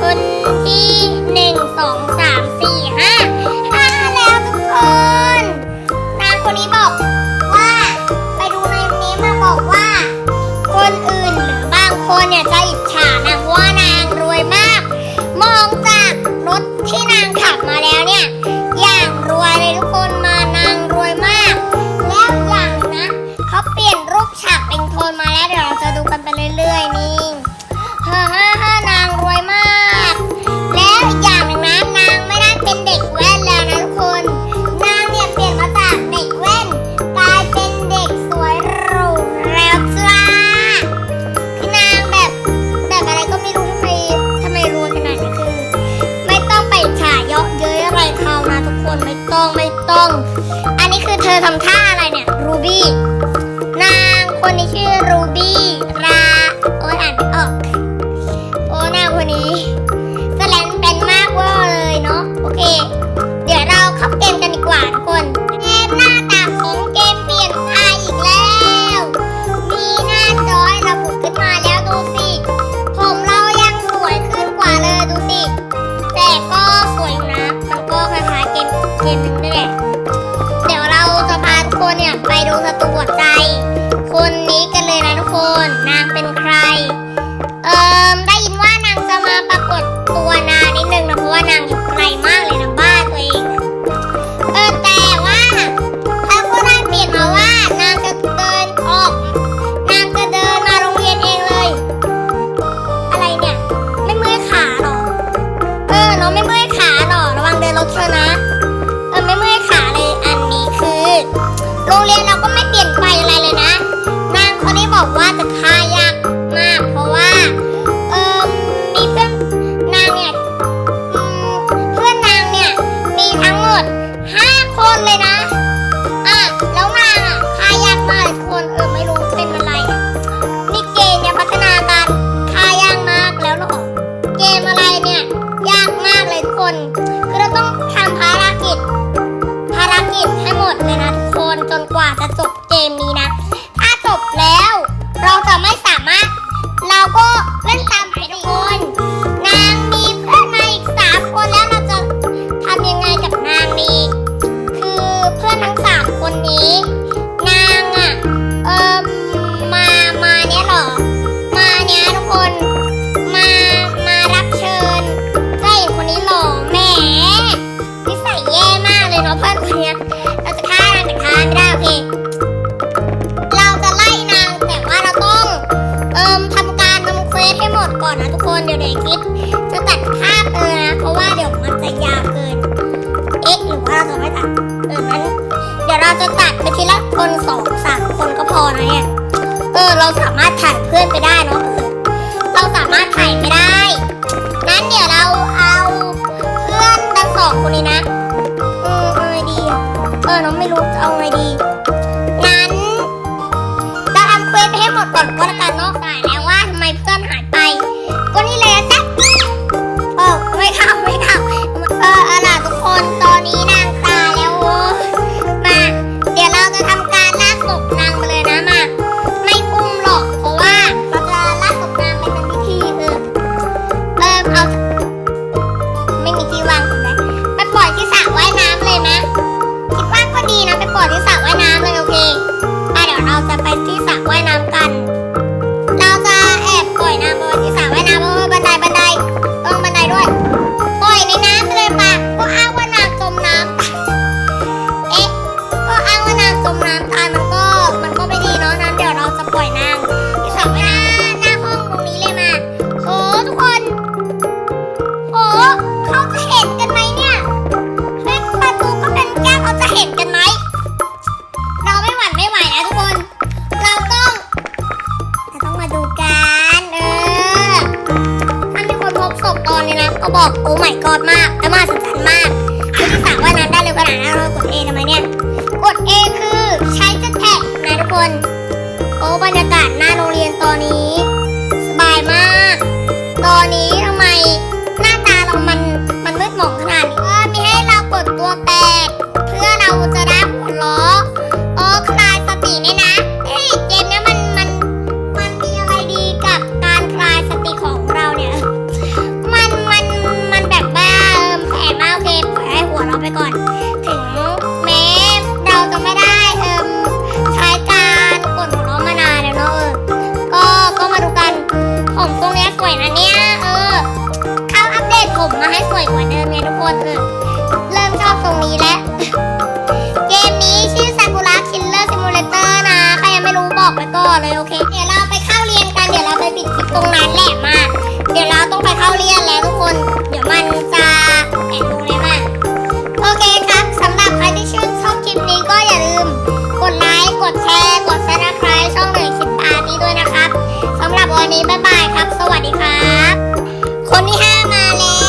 คนที่หนึ่งสองสามสี่ห้าห้าแล้วทุกคนนางคนนี้บอกว่า ไปดูในนี้มาบอกว่า คนอื่นหรือบางคนเนี่ยจะอิจฉานางว่านางรวยมาก มองจากรถที่นางขับมาแล้วเนี่ย อย่างรวยเลยทุกคนมานางรวยมาก แล้วอย่างนะเขาเปลี่ยนรูปฉากเป็นโทนมาแล้วเดี๋ยวเราจะดูกันไปเรื่อยๆนี่ ท่าอะไรเนี่ย รูบี้ นางคนนี้ชื่อรูบี้ราโอ้ยอ่านไม่ออกโอ้นางคนนี้สแลนเป็นมากเวอร์เลยเนาะโอเค เดี๋ยวเราเข้าเกมกันดีกว่าทุกคนเกมหน้าตาของเกมเปลี่ยนอีกแล้ว มีหน้าจ้อยระบุขึ้นมาแล้วดูสิ ผมเรายังสวยขึ้นกว่าเลยดูสิ แต่ก็สวยนะมันก็คล้าเกมเกมนึงนี่แหละ лопата อ๊ะหรือว่าเราจะไม่ตัดเออนั้นเดี๋ยวเราจะตัดไปทีละคนสองสามคนก็พอนะเนี่ยเออเราสามารถถ่ายเพื่อนไปได้เนาะเราสามารถถ่ายไปได้ นั้นเดี๋ยวเราเอาเพื่อนทั้งสองคนนี้นะเออเอาไงดีเออน้องไม่รู้จะเอาไงดี เขาบอกโอ้ไม่กอดมากและมาสุดจันมากคือที่สั่งว่าน้ำได้เร็วขนาดนั้นเรากด A ทำไมเนี่ย กด A คือใช้จะแท็กนะทุกคน โอ้บรรยากาศหน้าโรงเรียนตอนนี้ สบายมาก ตอนนี้ทำไมหน้าตาเรามันมันมืดหมองขนาดนี้มีให้เรากดตัวแตดเพื่อเราจะได้หัวเราะ่อน ถึงแม้เราจะไม่ได้เอ่มใช้การกดของเราะมานานแล้วเนาะเออ ก็ก็มาดูกันผมตรงนี้สวยนะเนี่ยเออเข้าอัปเดตผมมาให้สวยกว่าเดิมเนี่ยทุกคนเออเริ่มชอบตรงนี้แล้ว เกมนี้ชื่อซากุระคิลเลอร์ซิมูเลเตอร์นะ ใครยังไม่รู้บอกไปก่อนเลยโอเค เดี๋ยวเราไปเข้าเรียนกัน เดี๋ยวเราไปปิดคลิปตรงนั้นแหละมาี้บ๊ายบายครับ สวัสดีครับ คนที่ห้ามาแล้ว